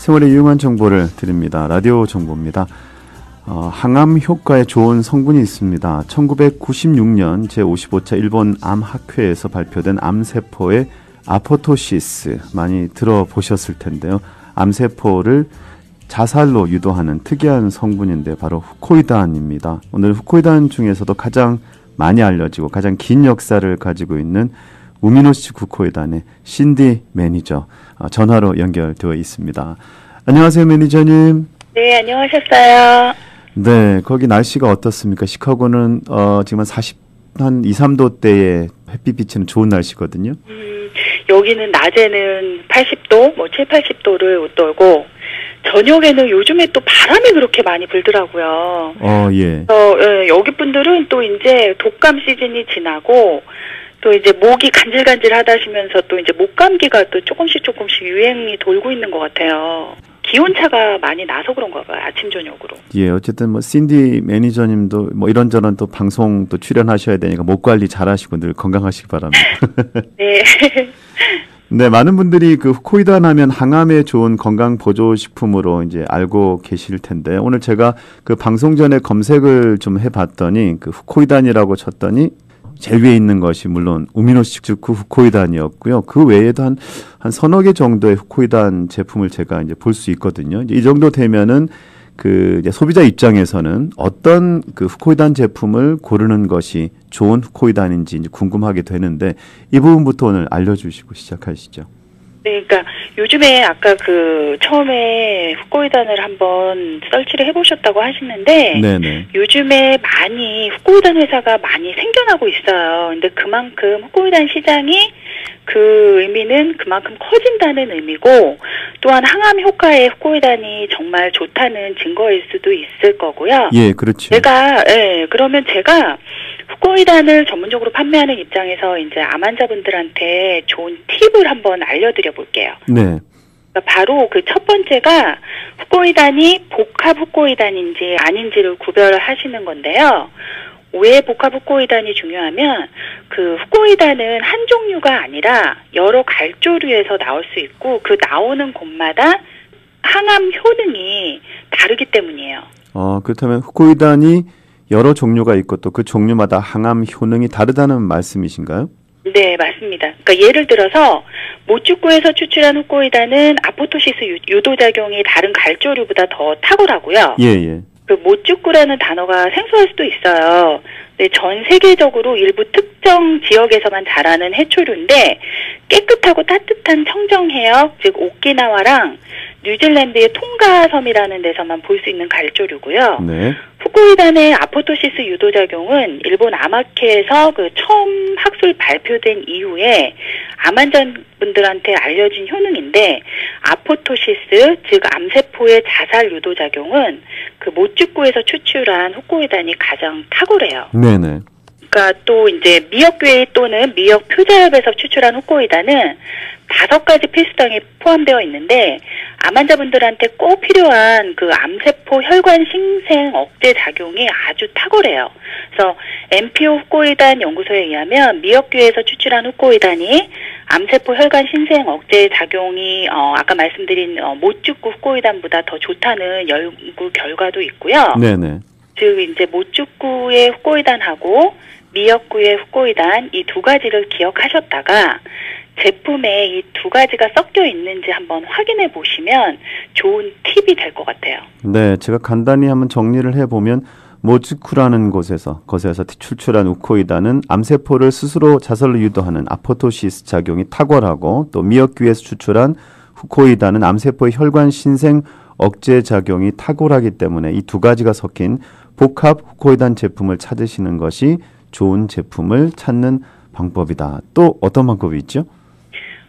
생활에 유용한 정보를 드립니다. 라디오 정보입니다. 어, 항암 효과에 좋은 성분이 있습니다. 1996년 제55차 일본 암학회에서 발표된 암세포의 아포토시스 많이 들어보셨을 텐데요. 암세포를 자살로 유도하는 특이한 성분인데 바로 후코이단입니다. 오늘 후코이단 중에서도 가장 많이 알려지고 가장 긴 역사를 가지고 있는 우미노시 후코이단의 신디 매니저 어, 전화로 연결되어 있습니다. 안녕하세요 매니저님. 네, 안녕하셨어요. 네, 거기 날씨가 어떻습니까? 시카고는 어, 지금 한 40, 한 2, 3도대에 햇빛 비치는 좋은 날씨거든요. 음, 여기는 낮에는 80도, 뭐 7, 80도를 웃돌고 저녁에는 요즘에 또 바람이 그렇게 많이 불더라고요. 어, 예. 어, 예, 여기 분들은 또 이제 독감 시즌이 지나고 또 이제 목이 간질간질하다 하시면서 또 이제 목 감기가 또 조금씩 조금씩 유행이 돌고 있는 것 같아요. 기온차가 많이 나서 그런가 봐요. 아침 저녁으로. 예, 어쨌든 뭐 신디 매니저님도 뭐 이런저런 또 방송 또 출연하셔야 되니까 목 관리 잘하시고 늘 건강하시기 바랍니다. 네. 네, 많은 분들이 그 후코이단 하면 항암에 좋은 건강 보조 식품으로 이제 알고 계실 텐데 오늘 제가 그 방송 전에 검색을 좀 해봤더니 그 후코이단이라고 쳤더니 제일 위에 있는 것이 물론 우미노시즈쿠 후코이단이었고요. 그 외에도 한, 한 서너 개 정도의 후코이단 제품을 제가 이제 볼 수 있거든요. 이 정도 되면은 그 이제 소비자 입장에서는 어떤 그 후코이단 제품을 고르는 것이 좋은 후코이단인지 이제 궁금하게 되는데 이 부분부터 오늘 알려주시고 시작하시죠. 네, 그러니까 요즘에 아까 그 처음에 후코이단을 한번 설치를 해보셨다고 하시는데 네네. 요즘에 많이 후코이단 회사가 많이 생겨나고 있어요. 근데 그만큼 후코이단 시장이 그 의미는 그만큼 커진다는 의미고 또한 항암 효과에 후코이단이 정말 좋다는 증거일 수도 있을 거고요. 예, 그렇죠. 제가 예, 그러면 제가 후코이단을 전문적으로 판매하는 입장에서 이제 암 환자분들한테 좋은 팁을 한번 알려드려 볼게요. 네. 그러니까 바로 그 첫 번째가 후코이단이 복합 후코이단인지 아닌지를 구별하시는 건데요. 왜 복합 후코이단이 중요하면 그 후코이단은 한 종류가 아니라 여러 갈조류에서 나올 수 있고 그 나오는 곳마다 항암 효능이 다르기 때문이에요. 어, 그렇다면 후코이단이 여러 종류가 있고 또 그 종류마다 항암 효능이 다르다는 말씀이신가요? 네, 맞습니다. 그러니까 예를 들어서 모축구에서 추출한 후코이단은 아포토시스 유- 유도작용이 다른 갈조류보다 더 탁월하고요. 예, 예. 그 모축구라는 단어가 생소할 수도 있어요. 네, 전 세계적으로 일부 특정 지역에서만 자라는 해초류인데 깨끗하고 따뜻한 청정 해역, 즉 오키나와랑 뉴질랜드의 통가섬이라는 데서만 볼 수 있는 갈조류고요. 네. 후코이단의 아포토시스 유도작용은 일본 암학회에서 그 처음 학술 발표된 이후에 암 환자분들한테 알려진 효능인데 아포토시스 즉 암세포의 자살 유도작용은 그 모축구에서 추출한 후코이단이 가장 탁월해요. 네네. 그러니까 또 이제 미역괴 또는 미역 표자엽에서 추출한 후코이단은 다섯 가지 필수당이 포함되어 있는데 암 환자분들한테 꼭 필요한 그 암세포 혈관 신생 억제 작용이 아주 탁월해요. 그래서 MPO 후코이단 연구소에 의하면 미역괴에서 추출한 후코이단이 암세포 혈관 신생 억제 작용이 어 아까 말씀드린 어, 모축구 후코이단보다 더 좋다는 연구 결과도 있고요. 네네. 즉 이제 모축구의 후코이단하고 미역구의 후코이단 이 두 가지를 기억하셨다가 제품에 이 두 가지가 섞여 있는지 한번 확인해 보시면 좋은 팁이 될 것 같아요. 네, 제가 간단히 한번 정리를 해 보면 모츠쿠라는 곳에서 것에서 출출한 우코이단은 암세포를 스스로 자살로 유도하는 아포토시스 작용이 탁월하고 또 미역귀에서 추출한 후코이단은 암세포의 혈관 신생 억제 작용이 탁월하기 때문에 이 두 가지가 섞인 복합 후코이단 제품을 찾으시는 것이 좋은 제품을 찾는 방법이다. 또 어떤 방법이 있죠?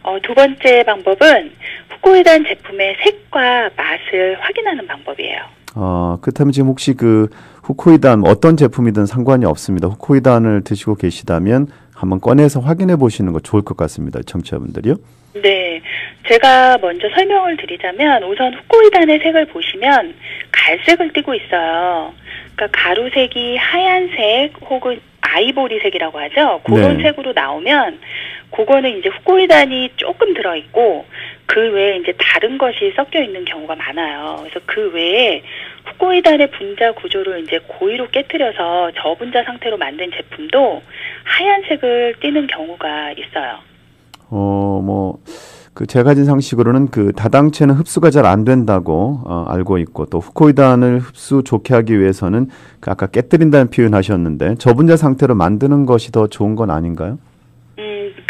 어, 두 번째 방법은 후코이단 제품의 색과 맛을 확인하는 방법이에요. 어, 그렇다면 지금 혹시 그 후코이단 어떤 제품이든 상관이 없습니다. 후코이단을 드시고 계시다면 한번 꺼내서 확인해 보시는 거 좋을 것 같습니다. 청취자분들이요. 네. 제가 먼저 설명을 드리자면 우선 후코이단의 색을 보시면 갈색을 띠고 있어요. 그러니까 가루색이 하얀색 혹은 아이보리색이라고 하죠. 그런 네. 색으로 나오면 그거는 이제 후코이단이 조금 들어 있고 그 외에 이제 다른 것이 섞여 있는 경우가 많아요. 그래서 그 외에 후코이단의 분자 구조를 이제 고의로 깨뜨려서 저분자 상태로 만든 제품도 하얀색을 띠는 경우가 있어요. 어, 뭐, 그 제가 가진 상식으로는 그 다당체는 흡수가 잘 안 된다고 어, 알고 있고 또 후코이단을 흡수 좋게 하기 위해서는 그 아까 깨뜨린다는 표현 하셨는데 저분자 상태로 만드는 것이 더 좋은 건 아닌가요?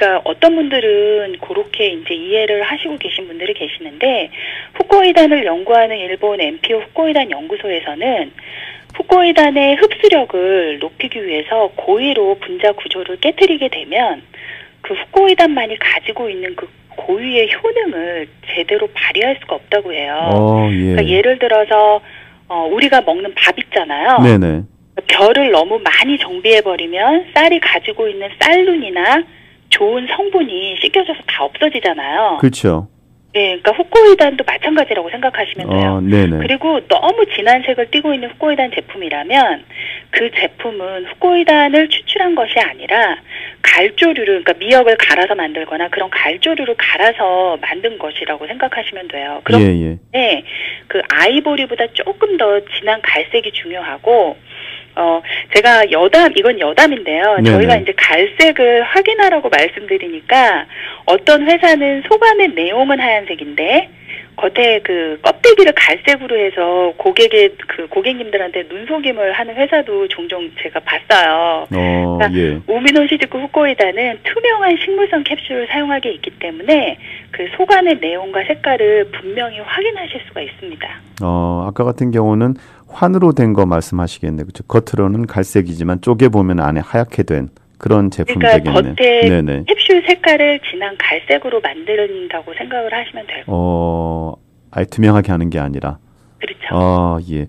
음, 그러니까 어떤 분들은 그렇게 이제 이해를 하시고 계신 분들이 계시는데 후코이단을 연구하는 일본 MPO 후코이단 연구소에서는 후코이단의 흡수력을 높이기 위해서 고의로 분자 구조를 깨뜨리게 되면 그 후코이단만이 가지고 있는 그 고유의 효능을 제대로 발휘할 수가 없다고 해요. 어, 예. 그러니까 예를 들어서 어, 우리가 먹는 밥 있잖아요. 네네. 별을 너무 많이 정비해 버리면 쌀이 가지고 있는 쌀눈이나 좋은 성분이 씻겨져서 다 없어지잖아요. 그렇죠. 네, 그러니까 후코이단도 마찬가지라고 생각하시면 돼요. 어, 네네. 그리고 너무 진한 색을 띠고 있는 후코이단 제품이라면 그 제품은 후코이단을 추출한 것이 아니라 갈조류를 그러니까 미역을 갈아서 만들거나 그런 갈조류를 갈아서 만든 것이라고 생각하시면 돼요. 그럼 예, 예. 네, 그 아이보리보다 조금 더 진한 갈색이 중요하고 어 제가 여담 이건 여담인데요. 네네. 저희가 이제 갈색을 확인하라고 말씀드리니까 어떤 회사는 속안의 내용은 하얀색인데 겉에 그 껍데기를 갈색으로 해서 고객의 그 고객님들한테 눈속임을 하는 회사도 종종 제가 봤어요. 어, 그러니까 예. 우미노시즈쿠 후코이다는 투명한 식물성 캡슐을 사용하게 있기 때문에 그 속안의 내용과 색깔을 분명히 확인하실 수가 있습니다. 어, 아까 같은 경우는 환으로 된 거 말씀하시겠네요. 그렇죠. 겉으로는 갈색이지만 쪼개 보면 안에 하얗게 된 그런 제품이 그러니까 되겠네. 겉에 네네. 캡슐 색깔을 진한 갈색으로 만든다고 생각을 하시면 돼요. 어, 아예 투명하게 하는 게 아니라. 그렇죠. 아, 예.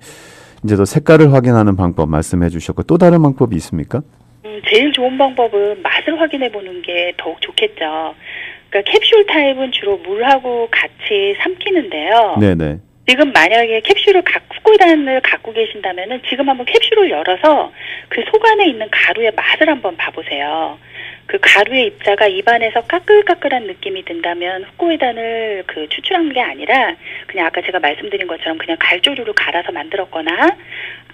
이제 또 색깔을 확인하는 방법 말씀해 주셨고 또 다른 방법이 있습니까? 음, 제일 좋은 방법은 맛을 확인해 보는 게 더욱 좋겠죠. 그러니까 캡슐 타입은 주로 물하고 같이 삼키는데요. 네네. 지금 만약에 캡슐을 갖고 후코이단을 갖고 계신다면은 지금 한번 캡슐을 열어서 그 속 안에 있는 가루의 맛을 한번 봐보세요. 그 가루의 입자가 입안에서 까끌까끌한 느낌이 든다면 후코이단을 그 추출한 게 아니라 그냥 아까 제가 말씀드린 것처럼 그냥 갈조류를 갈아서 만들었거나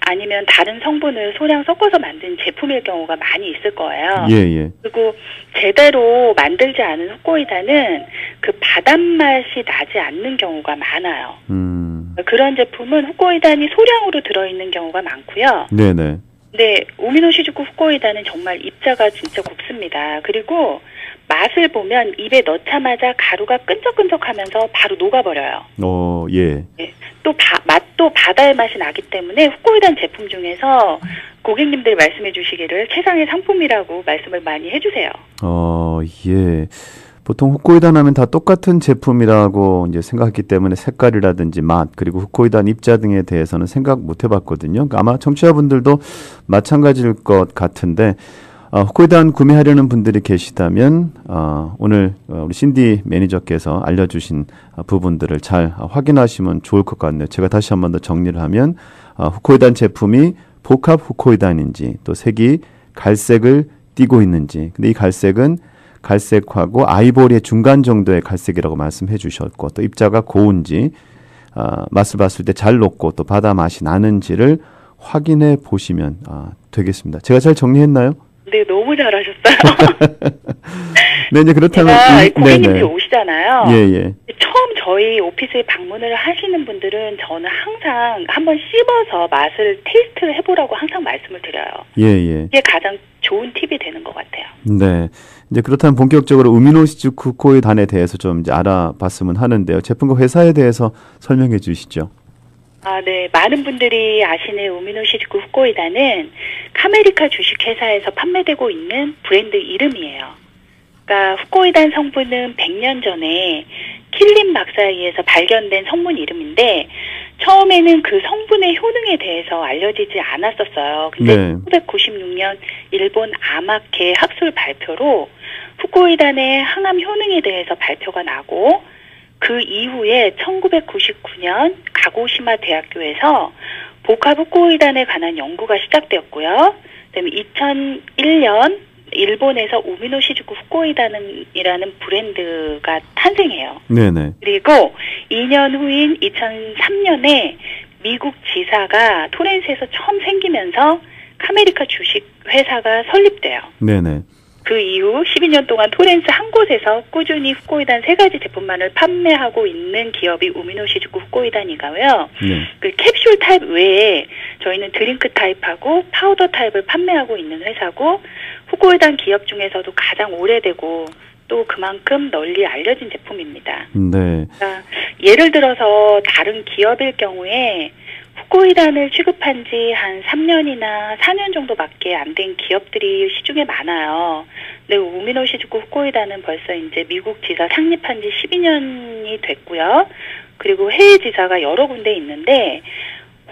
아니면 다른 성분을 소량 섞어서 만든 제품일 경우가 많이 있을 거예요. 예, 예. 그리고 제대로 만들지 않은 후코이단은 그 바닷맛이 나지 않는 경우가 많아요. 음. 그런 제품은 후코이단이 소량으로 들어있는 경우가 많고요. 네네. 근데 우미노시즈쿠 후코이단은 정말 입자가 진짜 곱습니다. 그리고 맛을 보면 입에 넣자마자 가루가 끈적끈적하면서 바로 녹아버려요. 어, 예. 또 바- 맛 도 바다의 맛이 나기 때문에 후코이단 제품 중에서 고객님들이 말씀해 주시기를 최상의 상품이라고 말씀을 많이 해주세요. 어, 예. 보통 후코이단 하면 다 똑같은 제품이라고 이제 생각했기 때문에 색깔이라든지 맛, 그리고 후코이단 입자 등에 대해서는 생각 못 해봤거든요. 그러니까 아마 청취자분들도 마찬가지일 것 같은데, 어, 후코이단 구매하려는 분들이 계시다면, 어, 오늘 어, 우리 신디 매니저께서 알려주신 어, 부분들을 잘 어, 확인하시면 좋을 것 같네요. 제가 다시 한 번 더 정리를 하면, 어, 후코이단 제품이 복합 후코이단인지, 또 색이 갈색을 띠고 있는지, 근데 이 갈색은 갈색하고 아이보리의 중간 정도의 갈색이라고 말씀해 주셨고 또 입자가 고운지 아, 맛을 봤을 때 잘 녹고 또 바다 맛이 나는지를 확인해 보시면 아, 되겠습니다. 제가 잘 정리했나요? 네, 너무 잘하셨어요. 네, 이제 그렇다면 제가 이- 고객님들이 네네. 오시잖아요. 예, 예. 처음 저희 오피스에 방문을 하시는 분들은 저는 항상 한번 씹어서 맛을 테이스트를 해보라고 항상 말씀을 드려요. 예, 예. 이게 가장 좋은 팁이 되는 것 같아요. 네. 이제 그렇다면 본격적으로 우미노시즈 쿠코의 단에 대해서 좀 이제 알아봤으면 하는데요. 제품과 회사에 대해서 설명해 주시죠. 아, 네. 많은 분들이 아시는 우미노시즈쿠 후코이다는 카메리카 주식회사에서 판매되고 있는 브랜드 이름이에요. 그러니까 후코이단 성분은 100년 전에 킬린 박사에 의해서 발견된 성분 이름인데 처음에는 그 성분의 효능에 대해서 알려지지 않았었어요. 근데 네. 1996년 일본 아마케 학술 발표로 후코이단의 항암 효능에 대해서 발표가 나고 그 이후에 1999년 가고시마 대학교에서 복합 후코이단에 관한 연구가 시작되었고요. 그다음에 2001년 일본에서 우미노 시즈쿠 후코이다는이라는 브랜드가 탄생해요. 네네. 그리고 2년 후인 2003년에 미국 지사가 토렌스에서 처음 생기면서 카메리카 주식 회사가 설립돼요. 네네. 그 이후 12년 동안 토렌스 한 곳에서 꾸준히 후코이단 세 가지 제품만을 판매하고 있는 기업이 우미노 시즈쿠 후코이단이고요. 네. 그 캡슐 타입 외에 저희는 드링크 타입하고 파우더 타입을 판매하고 있는 회사고 후코이단 기업 중에서도 가장 오래되고 또 그만큼 널리 알려진 제품입니다. 네. 그러니까 예를 들어서 다른 기업일 경우에 후코이단을 취급한 지 한 3년이나 4년 정도밖에 안 된 기업들이 시중에 많아요. 근데 우미노 시즈쿠 후코이단은 벌써 이제 미국 지사 상립한 지 12년이 됐고요. 그리고 해외 지사가 여러 군데 있는데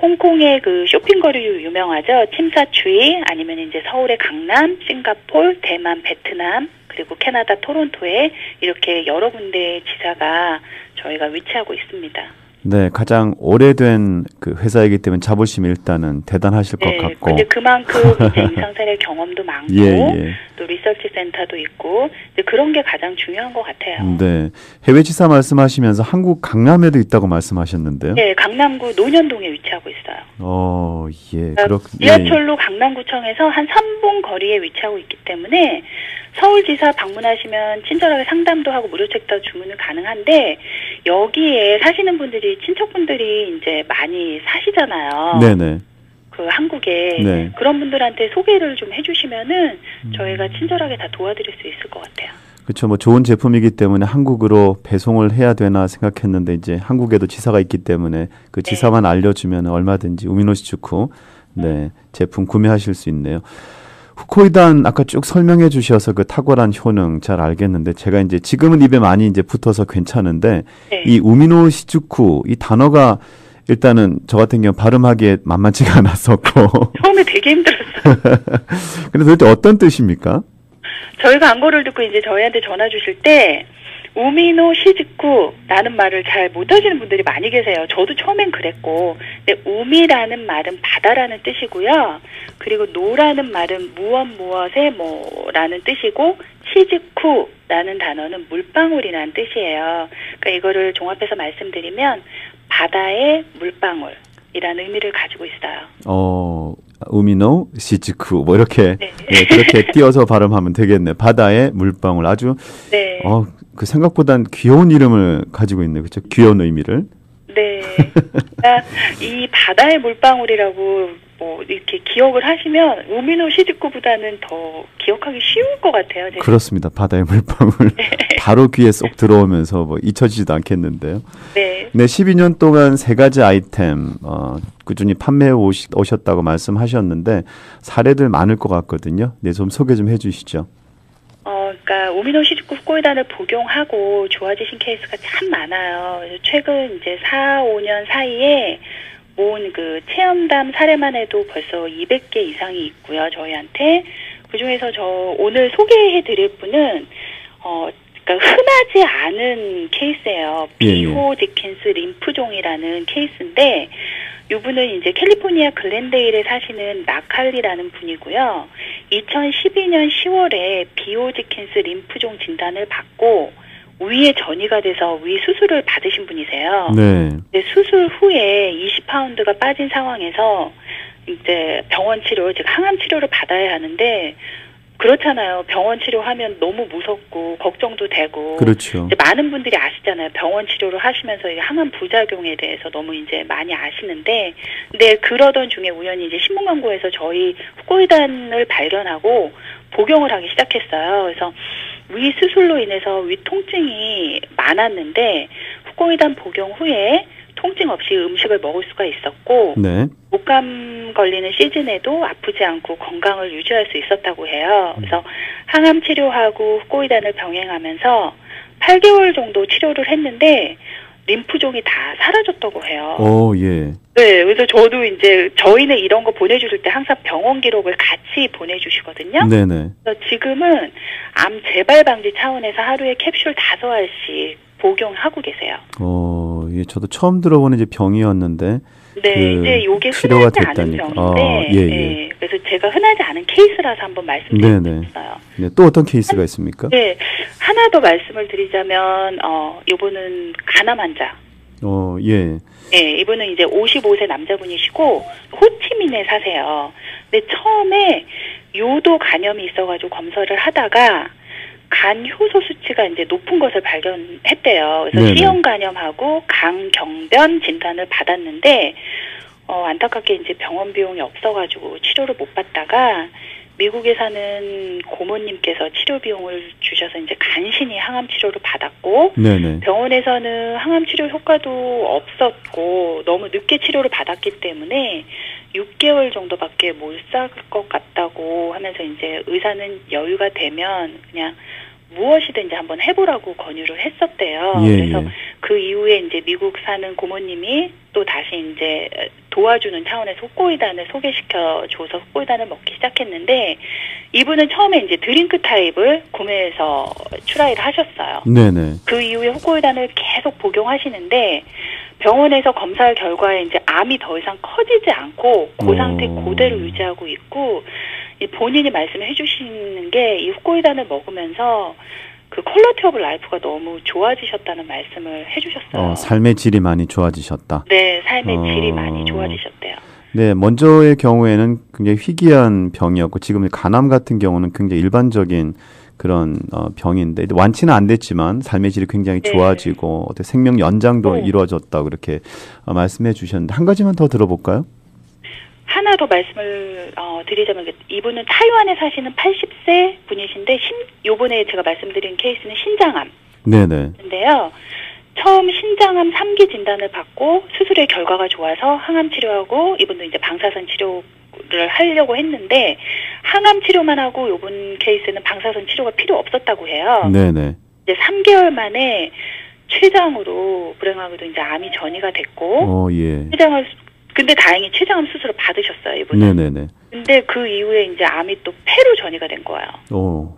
홍콩의 그 쇼핑거리로 유명하죠. 침사추이 아니면 이제 서울의 강남, 싱가폴, 대만, 베트남 그리고 캐나다 토론토에 이렇게 여러 군데 지사가 저희가 위치하고 있습니다. 네, 가장 오래된 그 회사이기 때문에 자부심이 일단은 대단하실 것 네, 같고. 근데 그만큼 이제 임상사례 경험도 많고 예, 예. 또 리서치 센터도 있고 이제 그런 게 가장 중요한 것 같아요. 네. 해외 지사 말씀하시면서 한국 강남에도 있다고 말씀하셨는데요. 네, 강남구 노년동에 위치하고 있어요. 어, 예. 그러니까 그렇 지하철로 강남구청에서 한 3분 거리에 위치하고 있기 때문에 서울지사 방문하시면 친절하게 상담도 하고 무료 책도 주문은 가능한데 여기에 사시는 분들이 친척분들이 이제 많이 사시잖아요. 네, 네. 그 한국에 네. 그런 분들한테 소개를 좀 해주시면은 저희가 친절하게 다 도와드릴 수 있을 것 같아요. 그렇죠. 뭐 좋은 제품이기 때문에 한국으로 배송을 해야 되나 생각했는데 이제 한국에도 지사가 있기 때문에 그 지사만 알려주면 얼마든지 우미노시츠쿠 네 제품 구매하실 수 있네요. 후코이단 아까 쭉 설명해 주셔서 그 탁월한 효능 잘 알겠는데 제가 이제 지금은 입에 많이 이제 붙어서 괜찮은데 네. 이 우미노시츠쿠 이 단어가 일단은 저 같은 경우 발음하기에 만만치가 않았었고 처음에 되게 힘들었어요. 근데 도대체 어떤 뜻입니까? 저희 광고를 듣고 이제 저희한테 전화 주실 때 우미노 시즈쿠 라는 말을 잘 못하시는 분들이 많이 계세요. 저도 처음엔 그랬고, 근데 우미라는 말은 바다라는 뜻이고요. 그리고 노라는 말은 무엇 무엇의 뭐라는 뜻이고, 시즈쿠라는 단어는 물방울이라는 뜻이에요. 그러니까 이거를 종합해서 말씀드리면 바다의 물방울이라는 의미를 가지고 있어요. 어, 우미노 시즈쿠 뭐 이렇게 네. 네, 그렇게 띄어서 발음하면 되겠네. 바다의 물방울 아주 네. 어, 그 생각보단 귀여운 이름을 가지고 있네. 그렇죠? 귀여운 의미를. 네. 그러니까 이 바다의 물방울이라고 뭐 이렇게 기억을 하시면 우미노 시즈쿠보다는 더 기억하기 쉬울 것 같아요. 제가. 그렇습니다. 바다의 물방울. 바로 귀에 쏙 들어오면서 뭐 잊혀지지도 않겠는데요. 네. 네, 12년 동안 세 가지 아이템 어, 꾸준히 판매해 오시, 오셨다고 말씀하셨는데 사례들 많을 것 같거든요. 네, 좀 소개 좀 해주시죠. 어, 그러니까 우미노 시즈쿠 후코이단을 복용하고 좋아지신 케이스가 참 많아요. 최근 이제 4, 5년 사이에 모은 그 체험담 사례만 해도 벌써 200개 이상이 있고요. 저희한테 그 중에서 저 오늘 소개해 드릴 분은 어. 그러니까 흔하지 않은 케이스예요. 예, 예. 비호 디킨스 림프종이라는 케이스인데 이분은 이제 캘리포니아 글렌데일에 사시는 나칼리라는 분이고요. 2012년 10월에 비오지킨스 림프종 진단을 받고 위에 전이가 돼서 위 수술을 받으신 분이세요. 네. 수술 후에 20파운드가 빠진 상황에서 이제 병원 치료, 즉 항암 치료를 받아야 하는데 그렇잖아요. 병원 치료하면 너무 무섭고 걱정도 되고 그렇죠. 많은 분들이 아시잖아요. 병원 치료를 하시면서 이 항암 부작용에 대해서 너무 이제 많이 아시는데, 근데 그러던 중에 우연히 이제 신문 광고에서 저희 후코이단을 발견하고 복용을 하기 시작했어요. 그래서 위 수술로 인해서 위 통증이 많았는데 후코이단 복용 후에 통증 없이 음식을 먹을 수가 있었고 네. 목감 걸리는 시즌에도 아프지 않고 건강을 유지할 수 있었다고 해요. 그래서 항암 치료하고 후코이단을 병행하면서 8개월 정도 치료를 했는데 림프종이 다 사라졌다고 해요. 오, 예. 네, 그래서 저도 이제 저희는 이런 거 보내주실 때 항상 병원 기록을 같이 보내주시거든요. 네네. 그래서 지금은 암 재발 방지 차원에서 하루에 캡슐 다섯 알씩 복용하고 계세요. 어, 예, 저도 처음 들어보는 이제 병이었는데, 네, 그 이제 요게 치료가 흔하지 않은 됐다니까. 병인데, 아, 예, 예. 예, 그래서 제가 흔하지 않은 케이스라서 한번. 말씀드렸어요. 네, 또 어떤 케이스가 있습니까? 네, 하나 더 말씀을 드리자면 어 이분은 간암 환자. 어, 예. 네, 이분은 이제 55세 남자분이시고 호치민에 사세요. 근데 처음에 요도 간염이 있어가지고 검사를 하다가 간 효소 수치가 이제 높은 것을 발견했대요. 그래서 네네. C형 간염하고 강경변 진단을 받았는데 어, 안타깝게 이제 병원 비용이 없어가지고 치료를 못 받다가 미국에 사는 고모님께서 치료 비용을 주셔서 이제 간신히 항암 치료를 받았고 네네. 병원에서는 항암 치료 효과도 없었고 너무 늦게 치료를 받았기 때문에 6개월 정도밖에 못 살 것 같다고 하면서 이제 의사는 여유가 되면 그냥 무엇이든지 한번 해보라고 권유를 했었대요. 예, 그래서 예. 그 이후에 이제 미국 사는 고모님이 또 다시 이제 도와주는 차원에서 흑고이단을 소개시켜 줘서 흑고이단을 먹기 시작했는데 이분은 처음에 이제 드링크 타입을 구매해서 출하를 하셨어요. 네네. 그 이후에 흑고이단을 계속 복용하시는데 병원에서 검사 결과에 이제 암이 더 이상 커지지 않고 그 상태 오. 그대로 유지하고 있고 이 본인이 말씀해 주시는 게이 흑고이단을 먹으면서 그 퀄러티 오브 라이프가 너무 좋아지셨다는 말씀을 해주셨어요. 어, 삶의 질이 많이 좋아지셨다. 네, 삶의 어. 질이 많이 좋아지셨대요. 네, 먼저의 경우에는 굉장히 희귀한 병이었고 지금 간암 같은 경우는 굉장히 일반적인 그런 어, 병인데 완치는 안 됐지만 삶의 질이 굉장히 네. 좋아지고 생명 연장도 네. 이루어졌다 그렇게 어, 말씀해 주셨는데 한 가지만 더 들어볼까요? 하나 더 말씀을 어, 드리자면 그 이분은 타이완에 사시는 80세 분이신데 신, 요번에 제가 말씀드린 케이스는 신장암 네네. 인데요. 처음 신장암 3기 진단을 받고 수술의 결과가 좋아서 항암 치료하고 이분도 이제 방사선 치료를 하려고 했는데 항암 치료만 하고 요번 케이스는 방사선 치료가 필요 없었다고 해요. 네네. 이제 3개월 만에 췌장으로 불행하게도 이제 암이 전이가 됐고 어, 예. 췌장을 근데 다행히 췌장암 수술을 받으셨어요 이분은. 네네네. 근데 그 이후에 이제 암이 또 폐로 전이가 된 거예요. 오.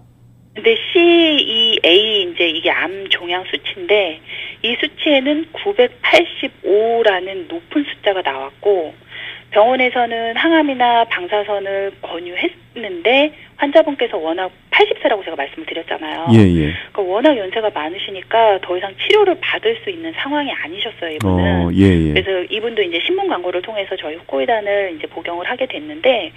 근데 CEA 이제 이게 암 종양 수치인데 이 수치에는 985라는 높은 숫자가 나왔고 병원에서는 항암이나 방사선을 권유했는데 환자분께서 워낙 80세라고 제가 말씀을 드렸잖아요. 예, 예. 그러니까 워낙 연세가 많으시니까 더 이상 치료를 받을 수 있는 상황이 아니셨어요, 이분은. 어, 예, 예. 그래서 이분도 이제 신문 광고를 통해서 저희 흑고이단을 이제 복용을 하게 됐는데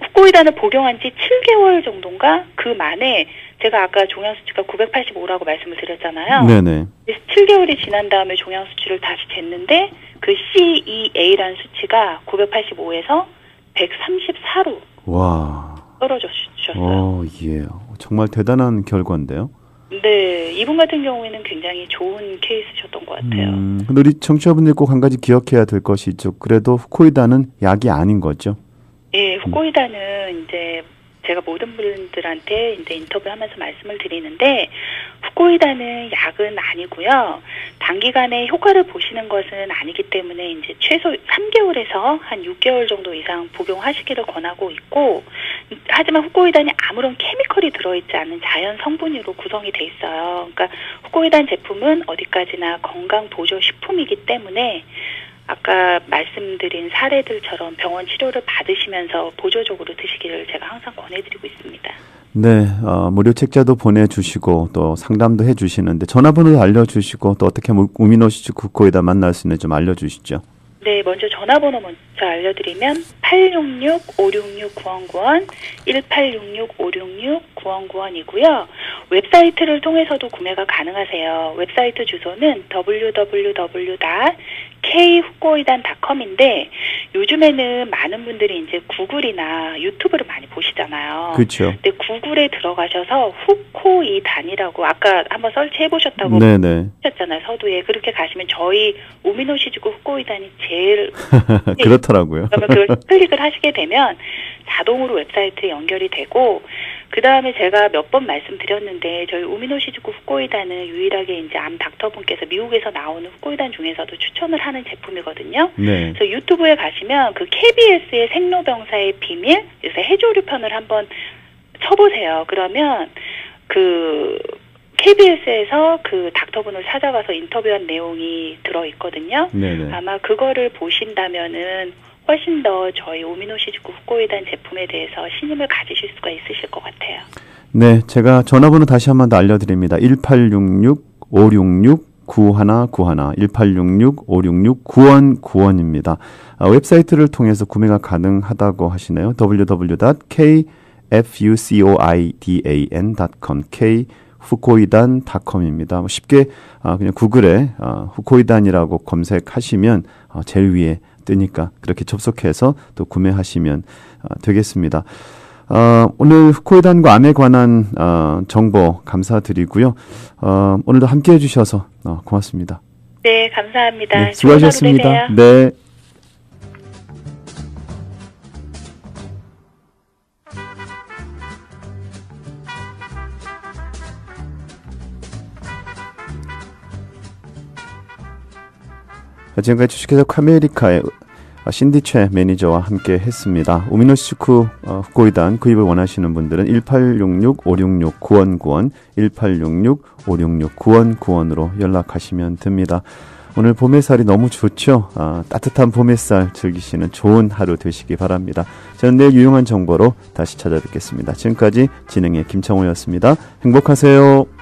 흑고이단을 복용한 지 7개월 정도인가 그 만에 제가 아까 종양 수치가 985라고 말씀을 드렸잖아요. 네네. 그래서 7개월이 지난 다음에 종양 수치를 다시 쟀는데 그 CEA라는 수치가 985에서 134로 와. 떨어졌어요. 어, 예. 정말 대단한 결과인데요. 네, 이분 같은 경우에는 굉장히 좋은 케이스셨던 것 같아요. 음, 근데 우리 청취자분들 꼭 한 가지 기억해야 될 것이 있죠. 그래도 후코이다는 약이 아닌 거죠. 예, 후코이다는 이제 제가 모든 분들한테 이제 인터뷰하면서 말씀을 드리는데 후코이다는 약은 아니고요. 단기간에 효과를 보시는 것은 아니기 때문에 이제 최소 3개월에서 한 6개월 정도 이상 복용하시기를 권하고 있고 하지만 후코이단이 아무런 케미컬이 들어있지 않은 자연 성분으로 구성이 돼 있어요. 그러니까 후코이단 제품은 어디까지나 건강 보조 식품이기 때문에 아까 말씀드린 사례들처럼 병원 치료를 받으시면서 보조적으로 드시기를 제가 항상 권해드리고 있습니다. 네, 어, 무료 책자도 보내주시고 또 상담도 해주시는데 전화번호도 알려주시고 또 어떻게 우미노시즈 국고에다 만날 수 있는지 좀 알려주시죠. 네, 먼저 전화번호 먼저 알려드리면 866-566-9191, 1866-566-9191이고요. 웹사이트를 통해서도 구매가 가능하세요. 웹사이트 주소는 www.k후코이단.com인데 요즘에는 많은 분들이 이제 구글이나 유튜브를 많이 보시잖아요. 그렇죠. 근데 구글에 들어가셔서 후코이단이라고 아까 한번 설치해 보셨다고. 하셨잖아요. 서두에 그렇게 가시면 저희 오미노시즈구 후코이단이 제일 그렇더라고요. 그러면 그걸 클릭을 하시게 되면 자동으로 웹사이트에 연결이 되고 그 다음에 제가 몇 번 말씀드렸는데 저희 우미노 시즈구 후코이단은 유일하게 이제 암 닥터분께서 미국에서 나오는 후코이단 중에서도 추천을 하는 제품이거든요. 네. 그래서 유튜브에 가시면 그 KBS의 생로병사의 비밀 요새 해조류 편을 한번 쳐보세요. 그러면 그 KBS에서 그 닥터분을 찾아가서 인터뷰한 내용이 들어 있거든요. 네네. 아마 그거를 보신다면은 훨씬 더 저희 오미노시즈쿠 후코이단 제품에 대해서 신임을 가지실 수가 있으실 것 같아요. 네, 제가 전화번호 다시 한 번 더 알려드립니다. 1866-566-9191, 1866-566-9191입니다. 아, 웹사이트를 통해서 구매가 가능하다고 하시네요. www.kfucoidan.com, kfukoidan.com입니다. 뭐 쉽게 아, 그냥 구글에 아, 후코이단이라고 검색하시면 어, 제일 위에 뜨니까 그렇게 접속해서 또 구매하시면 아, 되겠습니다. 어, 오늘 후코이단과 암에 관한 어, 정보 감사드리고요. 어, 오늘도 함께 해주셔서 어, 고맙습니다. 네, 감사합니다. 네, 수고하셨습니다. 네. 지금까지 주식회사 카메리카의 신디최 매니저와 함께 했습니다. 오미노시쿠 어, 후코이단 구입을 원하시는 분들은 1866-566-9191, 1866-566-9191으로 연락하시면 됩니다. 오늘 봄 햇살이 너무 좋죠? 아, 따뜻한 봄 햇살 즐기시는 좋은 하루 되시기 바랍니다. 저는 내일 유용한 정보로 다시 찾아뵙겠습니다. 지금까지 진행의 김창호였습니다. 행복하세요.